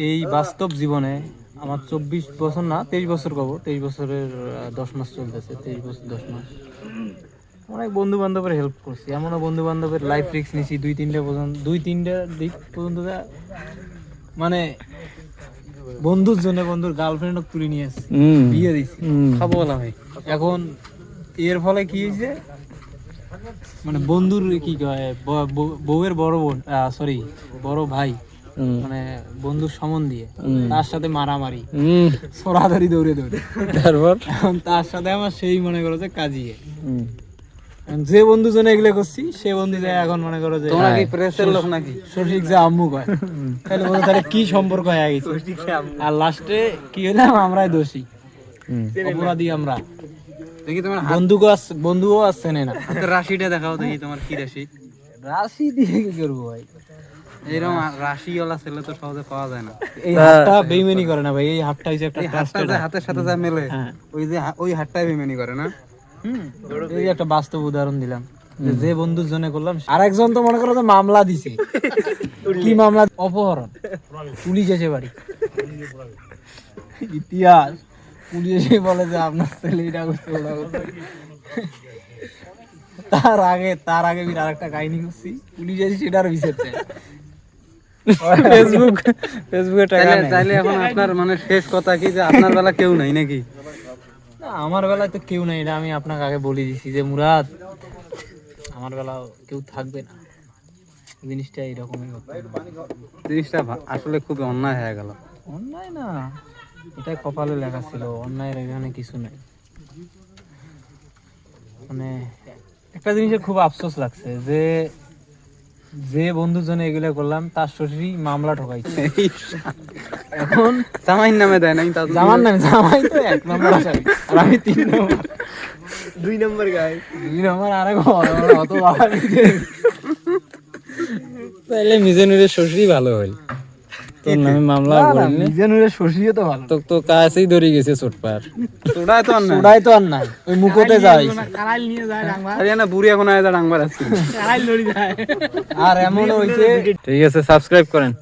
এই বাস্তব জীবনে আমার চব্বিশ বছর না তেইশ বছর কব তেইশ বছরের দশ মাস চলতেছে তেইশ বছর দশ মাস। অনেক বন্ধু বান্ধবের হেল্প করছি এমনও বন্ধু বান্ধবের লাইফ রিক্স নিছি দুই তিনটা পর্যন্ত দুই তিনটা দিক পর্যন্ত মানে বন্ধুর জন্য বন্ধুর গার্লফ্রেন্ডও তুলে নিয়ে আসছি বিয়ে দিছি খাব বলা হয়। এখন এর ফলে কি হয়েছে? মানে বন্ধুর কি কয় বউয়ের বড় বোন সরি বড় ভাই মানে বন্ধুর সমন দিয়ে তার সাথে মারামারি। সরাধারি দৌড়ে দৌড়ে। তারপর? এখন তার সাথে আমার সেই মনে করো যে কাজিয়ে যে বন্ধু জন্য এগুলো করছি সে বন্ধু যায় এখন মনে করো যে তোমরা কি প্রেসের লোক নাকি? সঠিক যে আম্মু কয়। তাহলে বলতে তাহলে কি সম্পর্ক হয়ে গেছে? আর লাস্টে কি হলাম আমরাই দোষী। অপরাধী আমরা। দেখি তোমার বন্ধুকে বন্ধুও আসছে না। রাশিটা দেখাও দেখি তোমার কি রাশি। রাশি দিয়ে কি করব ভাই? এরকম রাশিওয়ালা ছেলে তো সহজে পাওয়া যায় না। এই হাতটা বেইমানি করে না ভাই এই হাতটা হচ্ছে একটা হাতটা যে হাতের সাথে যা মেলে হ্যাঁ। ওই যে ওই হাতটাই বেমেনি করে না? হুম, এই একটা বাস্তব উদাহরণ দিলাম। যে যে বন্ধুর জন্য করলাম আর একজন তো মনে করো যে মামলা দিছে। কি মামলা? অপহরণ। পুলিশ এসে বাড়ি। ইতিহাস। পুলিশ এসে বলে যে আপনার ছেলে এটা করছে ওটা করছে তার আগে তার আগে আমি আরেকটা কাহিনী করছি। পুলিশ এসে সেটার বিচার চায় ফেসবুক ফেসবুকে টাকা তাইলে এখন আপনার মানে শেষ কথা কি যে আপনার বেলা কেউ নাই নাকি? না আমার বেলায় তো কেউ নাই এটা আমি আপনাকে আগে বলে দিছি যে মুরাদ আমার বেলা কেউ থাকবে না। জিনিসটা এইরকমই হতো। জিনিসটা আসলে খুব অন্যায় হয়ে গেল। অন্যায় না এটাই কপালে লেখা ছিল অন্যায়ের এখানে কিছু নাই। মানে একটা জিনিসের খুব আফসোস লাগছে যে যে বন্ধুর জন্য এগুলো করলাম তার শ্বশুরই মামলা ঠকাইছে। এখন জামাইর নামে দেয় নাই তা তো- জামার নাম জামাই তো এক নম্বর আসামি আর আমি তিন নম্বর। দুই নম্বর গায়ে দুই নম্বর আরেক অত বাবা নিজে তাহলে মিজানুরের শ্বশুরই ভালো হইল তোর নামে মামলা করিনি তো ভালো। তো তো কাছেই ধরে গেছে ছোটপার তোড়াই তো না তো আর নাই। ওই মুখতে যাই হরিয়ানা বুড়ি এখন আয় ডাঙ্গা আছে। আর এমন হইছে ঠিক আছে সাবস্ক্রাইব করেন।